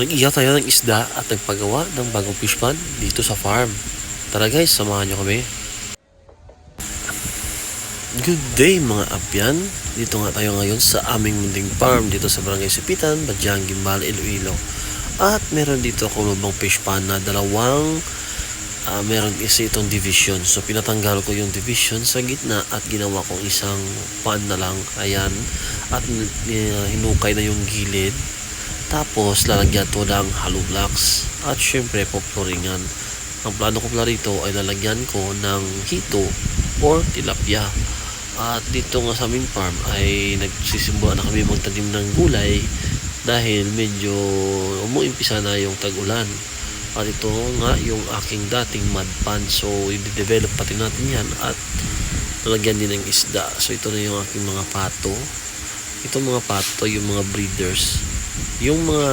Nag-iya tayo ng isda at nagpagawa ng bagong fish pond dito sa farm. Tara guys, samahan nyo kami. Good day mga apyan. Dito nga tayo ngayon sa aming munding farm dito sa Barangay Sipitan, Badyang, Gimbal, Iloilo. At meron dito ako lumang fish pond na dalawang ah, meron isa itong division. So pinatanggal ko yung division sa gitna at ginawa kong isang pan na lang. Ayan. At uh, hinukay na yung gilid. Tapos lalagyan to ng hollow blocks. At syempre poploringan. Ang plano ko pala rito ay lalagyan ko ng hito or tilapia. At dito nga sa aming farm ay nagsisimula na kami magtanim ng gulay dahil medyo umuimpisa na yung tag-ulan. At ito nga yung aking dating mud pond. So, i-develop pati natin yan at lalagyan din ng isda. So, ito na yung aking mga pato. Ito mga pato, yung mga breeders. Yung mga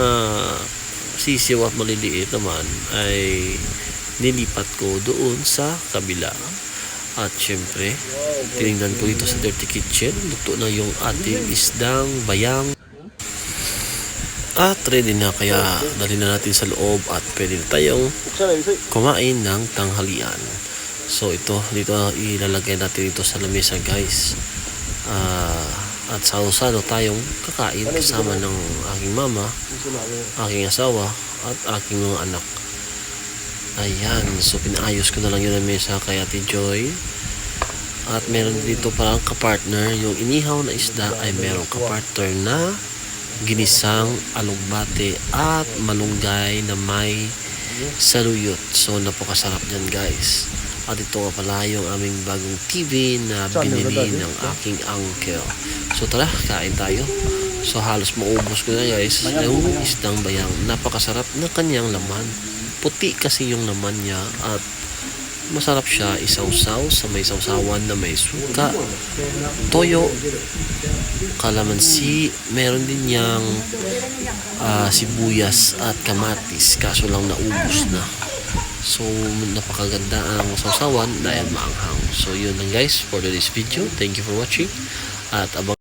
sisiw at maliliit naman ay nilipat ko doon sa kabila. At syempre, tinignan ko dito sa Dirty Kitchen. Luto na yung ating isdang bayang at ready na kaya dali na natin sa loob at pwede na tayong kumain ng tanghalian. So ito, dito ilalagay natin ito sa lamesa guys. Ah, at salo-salo tayong kakain kasama ng aking mama, aking asawa at aking mga anak. Ayan, so pinaayos ko na lang yung lamesa kay Ate Joy. At meron dito parang kapartner, yung inihaw na isda ay meron kapartner na ginisang alugbate at malunggay na may saluyot. So napakasarap yan guys. At ito nga pala yung aming bagong TV na binili ng aking uncle. So tara, kain tayo. So halos maubos ko na guys yung isdang bayang. Napakasarap na kanyang laman. Puti kasi yung laman niya at masarap siya isawsaw sa may sawsawan na may suka, toyo, kalamansi, meron din niyang ah, sibuyas at kamatis kaso lang naubos na. So, napakaganda ang sawsawan dahil maanghang. So, yun lang guys for today's video. Thank you for watching. At abang